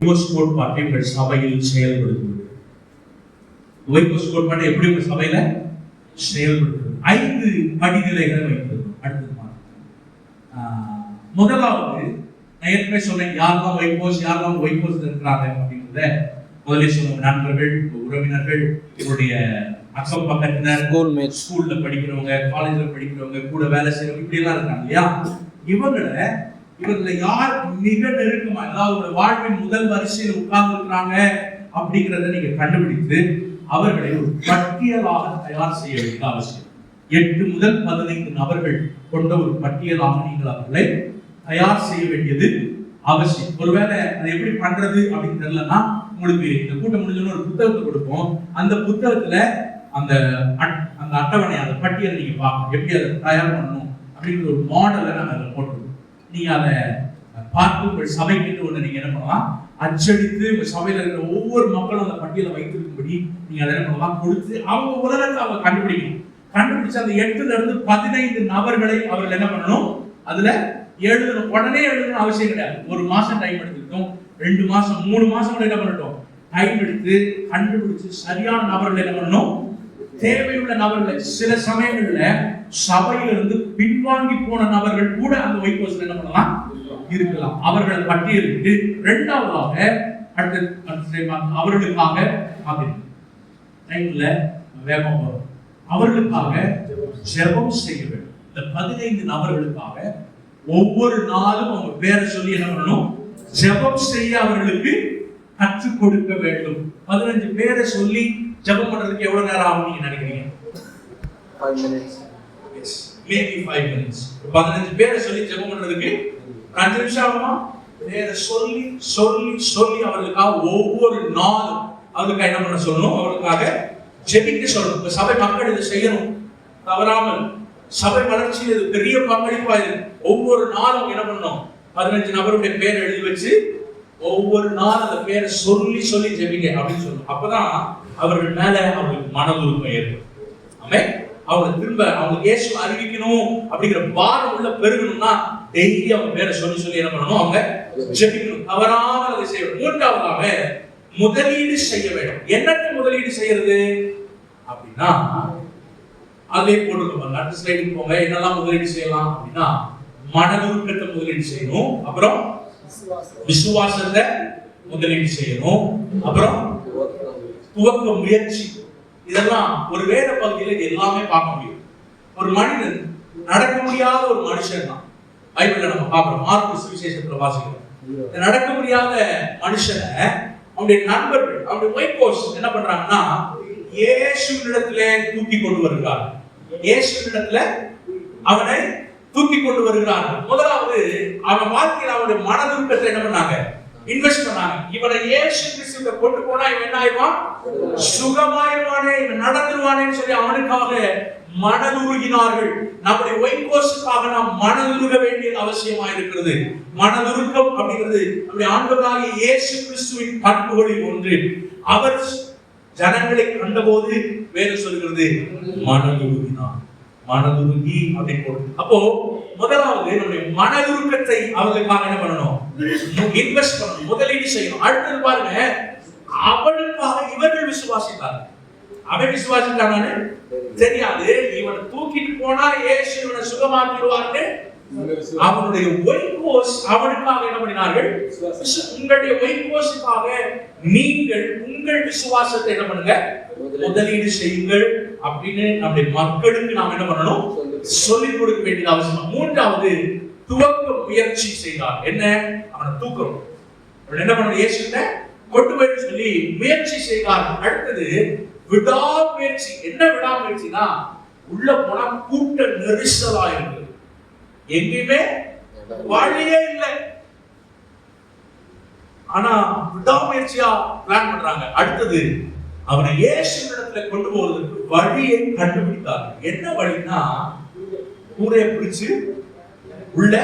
கோட்பாட்டை உங்கள் சபையில் செயல்படுத்துவது ஒய்கோஸ் கோட்பாட்டை எப்படி உங்க சபையில? செயல்படுத்துவது ஐந்து படிநிலைகளை வைத்தது அடுத்தது முதலாவது நான் ஏற்கனவே சொன்னேன் யாரெல்லாம் ஒய்கோஸ் யாரெல்லாம் ஒய்கோஸ் இருக்கிறாங்க அப்படின்றத முதலே சொன்ன நண்பர்கள் உறவினர்கள் உங்களுடைய அக்கம் பக்கத்தினர் Schoolmates. ஸ்கூல்ல படிக்கிறவங்க காலேஜ்ல படிக்கிறவங்க கூட வேலை செய்யறவங்க இப்படி எல்லாம் இருக்காங்க இல்லையா? இவங்களை இவங்களை யார் மிக நெருக்கமா அதாவது வாழ்வின் முதல் வரிசையில் உட்கார்ந்து இருக்கிறாங்க அப்படிங்கிறத நீங்க கண்டுபிடித்து அவர்களை ஒரு பட்டியலாக தயார் செய்ய வேண்டியது அவசியம். எட்டு முதல் பதினைந்து நபர்கள் கொண்ட ஒரு பட்டியலாக நீங்கள் அவர்களை தயார் செய்ய வேண்டியது அவசியம். ஒருவேளை அதை எப்படி பண்றது அப்படின்னு தெரியலன்னா உங்களுக்கு இந்த கூட்டம் முடிஞ்சோன்னு ஒரு புத்தகத்தை கொடுப்போம். அந்த புத்தகத்துல அந்த அட்- அந்த அட்டவணை அந்த பட்டியலை நீங்க பார்க்கணும். எப்படி அதை தயார் பண்ணணும் அப்படிங்கிற ஒரு மாடலை நாங்கள் அதில் போட்டுருவோம் நீங்க அதை பார்த்து உங்கள் சபைக்கு ஒன்று நீங்க என்ன பண்ணலாம் அச்சடித்து உங்க சபையில இருக்கிற ஒவ்வொரு மக்களும் அந்த பட்டியலை வைத்திருக்கும்படி நீங்க அதை என்ன பண்ணலாம் கொடுத்து அவங்க உலகத்தை அவங்க கண்டுபிடிக்கணும். கண்டுபிடிச்சு அந்த எட்டுல இருந்து பதினைந்து நபர்களை அவர்கள் என்ன பண்ணணும்? அதுல எழுதணும். உடனே எழுதணும் அவசியம் கிடையாது. ஒரு மாசம் டைம் எடுத்துக்கிட்டோம். ரெண்டு மாசம் மூணு மாசம் கூட என்ன பண்ணட்டும்? டைம் எடுத்து கண்டுபிடிச்சு சரியான நபர்கள் என்ன பண்ணணும்? தேவையுள்ள நபர்களை சில சமயங்கள்ல சபையிலிருந்து பின்வாங்கி போன நபர்கள் கூட அந்த ஒயிட் ஹவுஸ்ல என்ன பண்ணலாம்? இருக்கலாம். அவர்களை பட்டியலிட்டு இரண்டாவதாக அடுத்த அவர்களுக்காக டைம்ல வேகம் வரும். அவர்களுக்காக ஜெபம் செய்ய வேண்டும். இந்த பதினைந்து நபர்களுக்காக ஒவ்வொரு நாளும் அவங்க பேரை சொல்லி என்ன பண்ணணும்? ஜெபம் செய்ய அவர்களுக்கு கற்றுக் கொடுக்க வேண்டும். பதினஞ்சு பேரை சொல்லி ஜெபம் பண்றதுக்கு எவ்வளவு நேரம் ஆகும் நீங்க நினைக்கிறீங்க? Minutes. மேபி ஃபைவ் மினிட்ஸ் பதினஞ்சு பேரை சொல்லி ஜெபம் பண்றதுக்கு ஒரு அஞ்சு நிமிஷம் ஆகுமா? பேரை சொல்லி சொல்லி சொல்லி அவர்களுக்காக ஒவ்வொரு நாளும் அவர்களுக்காக என்ன பண்ண சொல்லணும்? அவர்களுக்காக ஜெபிக்க சொல்லணும். இப்ப சபை மக்கள் இதை செய்யணும். தவறாமல் சபை வளர்ச்சியில் இது பெரிய பங்களிப்பா இது ஒவ்வொரு நாளும் என்ன பண்ணணும்? பதினஞ்சு நபருடைய பேரை எழுதி வச்சு ஒவ்வொரு நாள் அந்த பேரை சொல்லி சொல்லி ஜெபிங்க அப்படின்னு சொல்லணும். அப்பதான் அவர்கள் மேல அவங்களுக்கு மன உரிமை ஏற்படும். ஆமே அவங்க திரும்ப அவங்க இயேசு அறிவிக்கணும் அப்படிங்கிற பாரம் உள்ள பெருகணும்னா டெய்லி அவங்க பேரை சொல்லி சொல்லி என்ன பண்ணணும்? அவங்க ஜெபிக்கணும். தவறாமல் அதை செய்யணும் மூன்றாவதாக முதலீடு செய்ய வேண்டும். என்னென்ன முதலீடு செய்யறது? அப்படின்னா அதே போட்டுக்கோங்க. அடுத்த ஸ்லைடுக்கு போங்க. என்னெல்லாம் முதலீடு செய்யலாம் அப்படின்னா மனதுருக்கத்தை முதலீடு செய்யணும். அப்புறம் விசுவாசத்தை முதலீடு செய்யணும். அப்புறம் துவக்க முயற்சி. இதெல்லாம் ஒரு வேத பகுதியில் இது எல்லாமே பார்க்க முடியும். ஒரு மனிதன் நடக்க முடியாத ஒரு மனுஷன் தான் பைபிள்ல நம்ம பார்க்கிறோம். மார்க்கு சுவிசேஷத்துல வாசிக்கிறோம். இந்த நடக்க முடியாத மனுஷனை அவனுடைய நண்பர்கள் அவனுடைய ஒயிட் ஹவுஸ் என்ன பண்றாங்கன்னா இயேசுவினிடத்துல தூக்கி கொண்டு வருகிறார் இயேசுவினிடத்துல அவனை தூக்கி கொண்டு வருகிறார்கள். முதலாவது அவன் வாழ்க்கையில் அவனுடைய மனதுக்கத்தை என்ன பண்ணாங்க? இன்வெஸ்ட் பண்ணாங்க. இவனை ஏசு கிறிஸ்துவ கொண்டு போனா இவன் என்ன ஆயிடுவான்? சுகமாயிருவானே இவன் நடந்துருவானேன்னு சொல்லி அவனுக்காக மனதுருகினார்கள் நம்முடைய ஒய்கோஸுக்காக நாம் மனதுருக வேண்டிய அவசியமா இருக்கிறது. மனதுருக்கம் அப்படிங்கிறது நம்முடைய ஆண்டவராகிய இயேசு கிறிஸ்துவின் பண்புகளில் ஒன்று. அவர் ஜனங்களை கண்டபோது வேறு சொல்கிறது மனதுருகினார் மனதுருகி அப்படின்னு அப்போ முதலாவது நம்முடைய மனதுருக்கத்தை அவர்களுக்காக என்ன பண்ணணும்? இன்வெஸ்ட் பண்ணணும் முதலீடு செய்யணும். அடுத்தது பாருங்க அவளுக்காக இவர்கள் விசுவாசித்தாங்க அவன் விசுவாசித்தானு தெரியாது. இவனை தூக்கிட்டு போனா ஏசு இவனை சுகமாக்கிடுவார்னு அவனுடைய ஒய்கோஸ் அவனுக்காக என்ன பண்ணினார்கள்? உங்களுடைய ஒய்கோஸுக்காக நீங்கள் உங்கள் விசுவாசத்தை என்ன பண்ணுங்க? முதலீடு செய்யுங்கள் அப்படின்னு நம்முடைய மக்களுக்கு நாம் என்ன பண்ணணும்? சொல்லிக் கொடுக்க வேண்டியது அவசியம். மூன்றாவது துவக்க முயற்சி செய்தார் என்ன? அவனை தூக்கணும் அவன் என்ன பண்ணணும் இயேசுட்ட கொண்டு போய் சொல்லி முயற்சி செய்தார் அடுத்தது விடாமுயற்சி. என்ன விடாமுயற்சினா உள்ள போனா கூட்ட நெரிசலா இருக்கு எங்கேயுமே வழியே இல்லை. ஆனா விடாமுயற்சியா பிளான் பண்றாங்க. அடுத்தது அவனை இயேசுவிடத்துல கொண்டு போவதற்கு வழியை கண்டுபிடித்தார் என்ன வழின்னா கூரையை பிடிச்சு உள்ள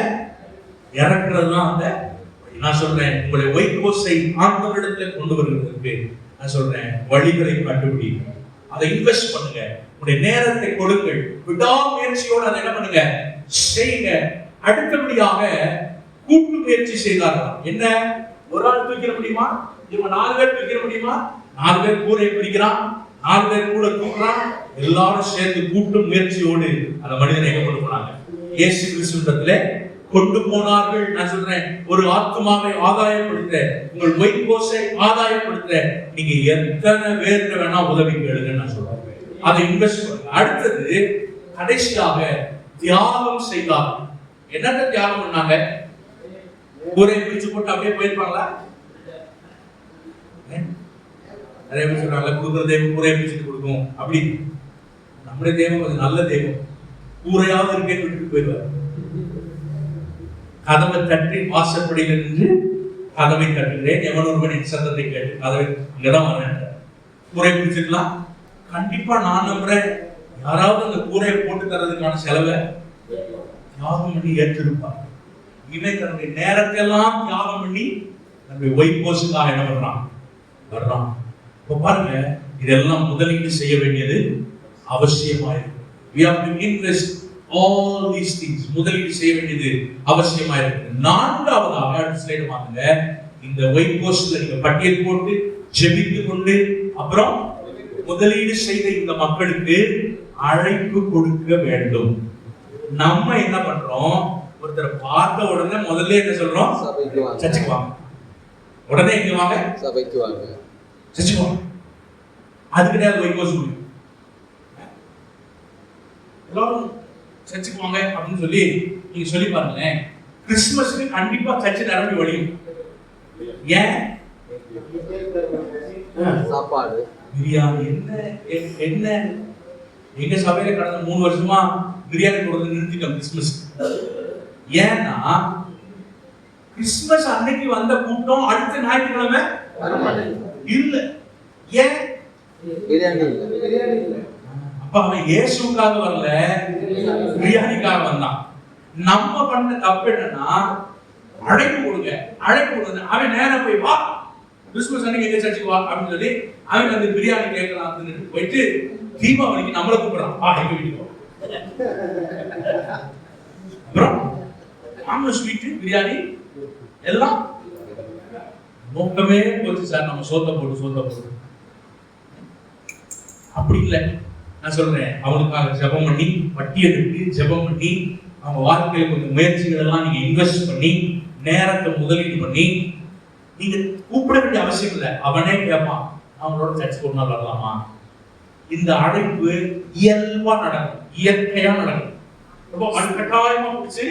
இறக்குறது தான் அந்த நான் சொல்றேன் உங்களை ஒய்கோஸை ஆண்டவரிடத்துல கொண்டு வருவதற்கு நான் சொல்றேன் வழிகளை கண்டுபிடி. அதை இன்வெஸ்ட் பண்ணுங்க. உங்களுடைய நேரத்தை கொடுங்கள். விடாமுயற்சியோடு அதை என்ன பண்ணுங்க? செய்யுங்க அடுத்தபடியாக கூட்டு முயற்சி செய்தார்கள்? என்ன? ஒரு ஆள் தூக்கிட முடியுமா? இவங்க நாலு பேர் தூக்கிட முடியுமா? நாலு பேர் கூரை பிடிக்கிறான். நாலு பேர் கூட தூக்குறான். எல்லாரும் சேர்ந்து கூட்டு முயற்சியோடு அந்த மனிதனை கொண்டு போனாங்க? இயேசு கிறிஸ்துவத்துல கொண்டு போனார்கள். நான் சொல்றேன் ஒரு ஆத்மாவை ஆதாயப்படுத்த உங்கள் ஒயிட் கோஸை ஆதாயப்படுத்த நீங்க எத்தனை பேருக்கு வேணா உதவி கேளுங்க நான் சொல்றேன். அதை இன்வெஸ்ட் பண்ணுங்க. அடுத்தது கடைசியாக தியாகம் செய்தார் என்னென்ன தியாகம் பண்ணாங்க? கூரை பிரிச்சு போட்டு அப்படியே போயிருப்பாங்களா? நிறைய பேர் சொல்றாங்க கொடுக்குற தெய்வம் ஊரே பிரிச்சுட்டு கொடுக்கும். அப்படி. நம்முடைய தெய்வம் அது நல்ல தெய்வம். கூரையாவது இருக்கேன்னு விட்டுட்டு போயிடுவார். கதவை தட்டி வாசற்படியில் நின்று கதவை தட்டுகிறேன் எவன் ஒருவனின் சத்தத்தை கேட்டு கதவை இங்கதான் வரேன் கூரை பிடிச்சிக்கலாம் கண்டிப்பா நான் நம்புறேன். யாராவது அந்த கூரையை போட்டு தரதுக்கான செலவை தியாகம் பண்ணி ஏற்றிருப்பார். இவன் தன்னுடைய நேரத்தை எல்லாம் தியாகம் பண்ணி தன்னுடைய ஒயிட் கோஸுக்காக என்ன பண்றான்? வர்றான். இப்ப பாருங்க இதெல்லாம் முதலீடு செய்ய வேண்டியது அவசியமாயிருக்கு. We have to invest all these things முதலீடு செய்ய வேண்டியது அவசியமாயிருக்கு நான்காவதாக அடுத்த ஸ்லைடு வாங்க இந்த ஒயிட் கோஸ்ட்ல நீங்க பட்டியல் போட்டு ஜெபித்து கொண்டு அப்புறம் முதலீடு செய்த இந்த மக்களுக்கு அழைப்பு கொடுக்க வேண்டும். நம்ம என்ன பண்றோம்? ஒருத்தரை பார்த்த உடனே முதல்ல என்ன சொல்றோம்? சர்ச்சுக்கு வாங்க. உடனே எங்க வாங்க? சபைக்கு வாங்க. சர்ச்சுக்கு வாங்க. அது கிடையாது ஒயிட் கோஸ் எல்லாரும் சர்ச்சுக்கு வாங்க அப்படின்னு சொல்லி நீங்க சொல்லி பாருங்களேன். கிறிஸ்துமஸ்க்கு கண்டிப்பா சர்ச்சு நிரம்பி வழியும் ஏன்? சாப்பாடு. பிரியாணி என்ன? என்ன? எங்க சபையில கடந்த மூணு வருஷமா பிரியாணி போடுறது நிறுத்திட்டோம் கிறிஸ்துமஸ். ஏன்னா கிறிஸ்துமஸ் அன்னைக்கு வந்த கூட்டம் அடுத்த ஞாயிற்றுக்கிழமை இல்ல. ஏன்? பிரியாணி இல்ல. அப்ப அவன் இயேசுக்காக வரல பிரியாணிக்காக வந்தான். நம்ம பண்ண தப்பு என்னன்னா அழைப்பு கொடுங்க அழைப்பு கொடுங்க. அவன் நேரா போய் வா. கிறிஸ்துமஸ் அன்னைக்கு எங்க சர்ச்சுக்கு வா அப்படின்னு சொல்லி அவன் வந்து பிரியாணி கேட்கலாம் போயிட்டு தீபாவளிக்கு நம்மள கூப்பிடுறான். வா எங்க வீட்டுக்கு அப்புறம் நாமளும் ஸ்வீட்டு பிரியாணி எல்லாம் நோக்கமே போச்சு சார். நம்ம சோத்த போட்டு சோத்த போட்டு. அப்படி இல்லை. நான் சொல்றேன் அவனுக்காக ஜெபம் பண்ணி பட்டியலிட்டு ஜெபம் பண்ணி அவங்க வாழ்க்கையில் கொஞ்சம் முயற்சிகளெல்லாம் நீங்க இன்வெஸ்ட் பண்ணி நேரத்தை முதலீடு பண்ணி நீங்க கூப்பிட வேண்டிய அவசியம் இல்லை. அவனே கேட்பான் அவங்களோட சர்ச் ஒரு நாள் வரலாமா? இந்த அழைப்பு இயல்பா நடக்கும் இயற்கையா நடக்கும். ரொம்ப வலுக்கட்டாயமா பிடிச்சு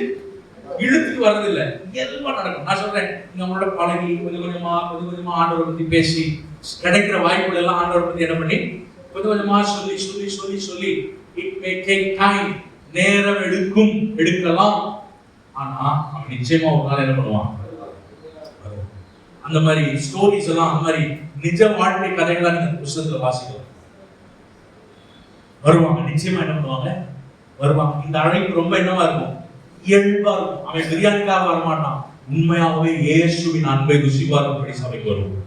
இழுத்துக்கு வர்றது இல்ல இயல்பா நடக்கும். நான் சொல்றேன் நீங்க அவங்களோட பழகி கொஞ்சம் கொஞ்சமா கொஞ்சம் கொஞ்சமா ஆண்டவரை பத்தி பேசி கிடைக்கிற வாய்ப்புகள் எல்லாம் ஆண்டவரை பத்தி என்ன பண்ணி கொஞ்சம் கொஞ்சமாக சொல்லி சொல்லி சொல்லி சொல்லி. இட் மே டேக் டைம் நேரம் எடுக்கும் எடுக்கலாம். ஆனா அவன் நிச்சயமா ஒரு நாள் என்ன பண்ணுவான்? அந்த மாதிரி ஸ்டோரிஸ் எல்லாம் அந்த மாதிரி நிஜ வாழ்க்கை கதைகளா நீங்க அந்த புஸ்தகத்துல வாசிக்கலாம். வருவாங்க நிச்சயமா என்ன பண்ணுவாங்க? வருவாங்க. இந்த அழைப்பு ரொம்ப என்னவா இருக்கும்? இயல்பா இருக்கும். அவன் பிரியாணிக்காக வரமாட்டான். உண்மையாகவே இயேசுவின் அன்பை ருசி பார்க்கும்படி சபைக்கு வருவோம்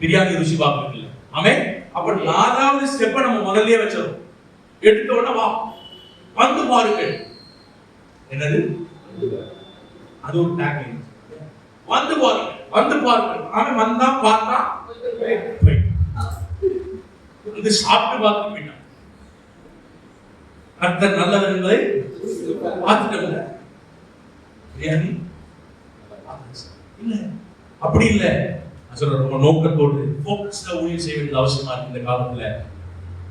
பிரியாணி ருசி பார்க்கறது இல்லை. அவன் அப்ப நாலாவது ஸ்டெப்பை நம்ம முதல்லயே வச்சிடும் எடுத்த உடனே வா. வந்து பாருங்கள் என்னது? அது ஒரு டேக்லைன் வந்து பாருங்கள் வந்து பாருங்கள் அவன் வந்தா பார்த்தா வந்து சாப்பிட்டு பார்த்து போயிட்டான். கர்த்தர் நல்லவர் என்பதை பார்த்துட்டோம்ல பிரியாணி இல்ல. அப்படி இல்லை. சொல்ற ரொம்ப நோக்கத்தோடு ஃபோக்கஸ்டா ஊழியம் செய்ய வேண்டியது அவசியமா இருக்கு இந்த காலத்துல.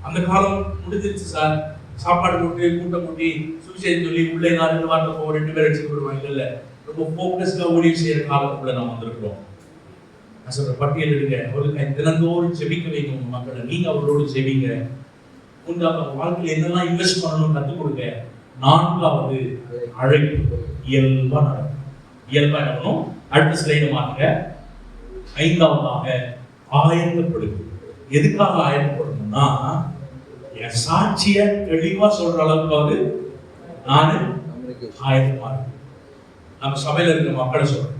அந்த காலம் முடிஞ்சிருச்சு சார். சாப்பாடு போட்டு கூட்டம் கூட்டி சுவிசேஷம் சொல்லி உள்ளே நான் ரெண்டு வாரத்தை போக ரெண்டு பேர் அடிச்சு விடுவாங்க இல்லை ரொம்ப ஃபோக்கஸ்டா ஊழியம் செய்யற காலத்துக்குள்ள நாம் வந்திருக்கிறோம். நான் சொல்ற பட்டியல் எடுங்க. அவருக்கு தினந்தோறும் ஜெபிக்க வைங்க உங்க மக்களை. நீங்க அவரோடு ஜெபிங்க. மூன்றாவது வாழ்க்கையில் என்னெல்லாம் இன்வெஸ்ட் பண்ணணும் கற்றுக் கொடுங்க. நான்காவது அழைப்பு. இயல்பா நடக்கும். இயல்பா என்ன அடுத்த ஸ்லைடு மாற்றுங்க ஐந்தாவதாக ஆயத்தப்படுது. எதுக்காக ஆயத்தப்படணும்னா என் சாட்சிய தெளிவா சொல்ற அளவுக்காவது நானு ஆயத்தமா இருக்கு நம்ம சபையில இருக்கிற மக்களை சொல்றோம்.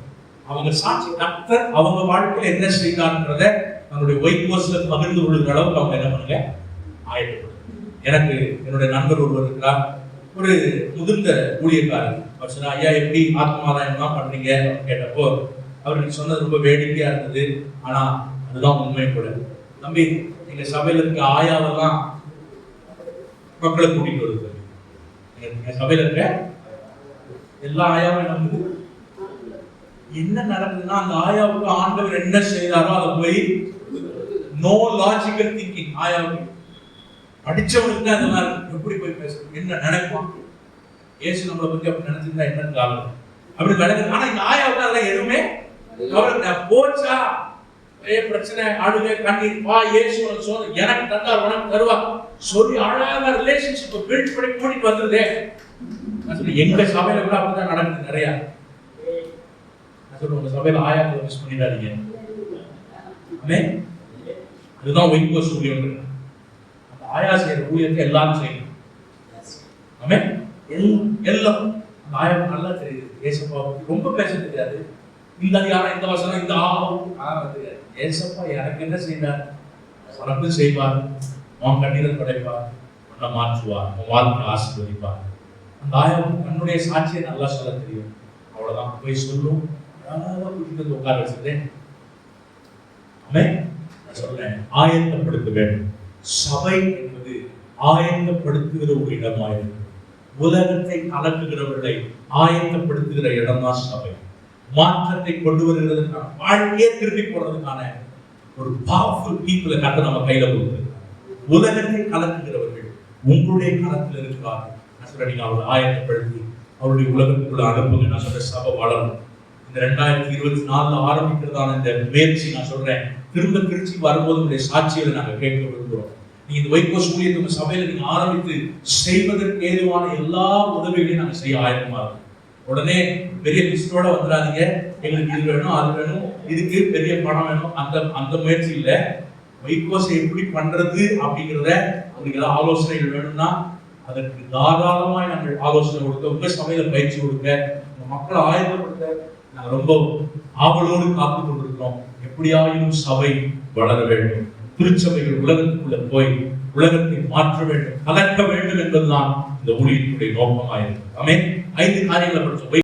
அவங்க சாட்சி கர்த்தர் அவங்க வாழ்க்கையில என்ன செய்தான்றத நம்மளுடைய ஒயிட் கோஸ்ட்ல பகிர்ந்து கொள்ளுகிற அளவுக்கு அவங்க என்ன பண்ணுங்க ஆயத்தப்படும் எனக்கு என்னுடைய நண்பர் ஒருவர் இருக்கிறார். ஒரு முதிர்ந்த ஊழியக்காரர். ஐயா எப்படி ஆத்மாதாயம் தான் பண்றீங்க? அப்படின்னு கேட்டப்போ அவருக்கு சொன்னது ரொம்ப வேடிக்கையா இருந்தது. ஆனா அதுதான் உண்மை கூட. தம்பி எங்க சபையில இருக்க ஆயாவெல்லாம் மக்களை கூட்டிட்டு வருது எங்க- எங்க சபையில இருக்க எல்லா ஆயாவும் நடந்தது என்ன நடக்குதுன்னா அந்த ஆயாவுக்கு ஆண்டவர் என்ன செய்தாரோ அதை போய் நோ லாஜிக்கல் திங்கிங் ஆயாவுக்கு. படிச்சவனுக்கு தான் இதெல்லாம் எப்படி போய் பேசணும்? என்ன நினைப்பான்? ஏசு நம்மளை பத்தி அப்படி நினைச்சிருந்தா என்ன காலம் அப்படி நடக்குது. ஆனா இந்த ஆயாவுக்கு அதெல்லாம் எதுவுமே போச்சா? ஏ பிரச்சனை அழுகை கண்ணீர் வா இயேசு உனக்கு சோதனை. எனக்கு தந்தார் உனக்கு தருவா. சொல்லி அழகாக ரிலேஷன்ஷிப் பில்ட் பண்ணி கூட்டிட்டு வந்துருதே. எங்க சபையில கூட அப்படிதான் நடக்குது நிறைய. நான் சொல்றேன் உங்க சபையில ஆயாக்களை மிஸ் பண்ணிடாதீங்க. அதுதான் ஒய்கோஸ் சூரியன் அந்த ஆயா செய்யற ஊழியத்தை எல்லாரும் செய்யணும். ஆமே எல்லாம் எல்லாம். அந்த ஆயா நல்லா தெரியுது. ஏசப்பா ரொம்ப பேச தெரியாது. இந்த அதிகாரம் இந்த வசனம் இந்த ஆகும் ஏசப்பா எனக்கு என்ன செய்தார்? சிறப்பு செய்வார். உன் கண்ணீரல் படைப்பார். உன்னை மாற்றுவார். உன் வாழ்க்கை ஆசீர்வதிப்பார். அந்த ஆயம் தன்னுடைய சாட்சியை நல்லா சொல்ல தெரியும். அவ்வளவுதான். போய் சொல்லும். அழகா கூட்டிட்டு உட்கார வச்சிருந்தேன் ஆமே நான் சொல்றேன். ஆயத்தப்படுத்த வேண்டும் சபை என்பது ஆயத்தப்படுத்துகிற ஒரு இடமாயிருக்கும். உலகத்தை கலக்குகிறவர்களை ஆயத்தப்படுத்துகிற இடம்தான் சபை. மாற்றத்தை கொண்டு வருகிறதுக்கான வாழ்க்கையே திருப்பி போடுறதுக்கான ஒரு பவர்ஃபுல் பீப்புளை கத்த நம்ம கையில கொடுத்து உலகத்தை கலக்குகிறவர்கள் உங்களுடைய களத்தில் இருக்கிறார்கள். நான் சொல்றேன் நீங்க அவரை ஆயத்தப்படுத்தி அவருடைய உலகத்துக்குள்ள அனுப்புங்க. நான் சொல்றேன் சபை வளரும். இந்த ரெண்டாயிரத்தி இருபத்தி நாலுல ஆரம்பிக்கிறதான இந்த முயற்சி நான் சொல்றேன் திரும்ப திருச்சி வரும்போது உங்களுடைய சாட்சிகளை நாங்க கேட்க விரும்புகிறோம் நீங்க இந்த வைகோஸ் ஊழியத்தை சபையில நீங்க ஆரம்பித்து செய்வதற்கு ஏதுவான எல்லா உதவிகளையும் நாங்கள் செய்ய ஆயத்தமா இருக்கும். உடனே பெரிய லிஸ்டோட வந்துடாதீங்க எங்களுக்கு இது வேணும் அது வேணும் இதுக்கு பெரிய பணம் வேணும். அந்த அந்த முயற்சி இல்லை. வைகோஸை எப்படி பண்றது அப்படிங்கிறத உங்களுக்கு ஏதாவது ஆலோசனைகள் வேணும்னா அதற்கு தாராளமாய் நாங்கள் ஆலோசனை கொடுக்க உங்க சமையல பயிற்சி கொடுக்க உங்க மக்களை ஆயுதப்படுத்த நாங்கள் ரொம்ப ஆவலோடு காத்து கொண்டிருக்கிறோம். எப்படியாயினும் சபை வளர வேண்டும். திருச்சபைகள் உலகத்துக்குள்ள போய் உலகத்தை மாற்ற வேண்டும் கலக்க வேண்டும் என்பதுதான் இந்த ஊழியத்துடைய நோக்கமாயிருக்கு ஆமே ஐந்து காரியங்களை படிச்சோம்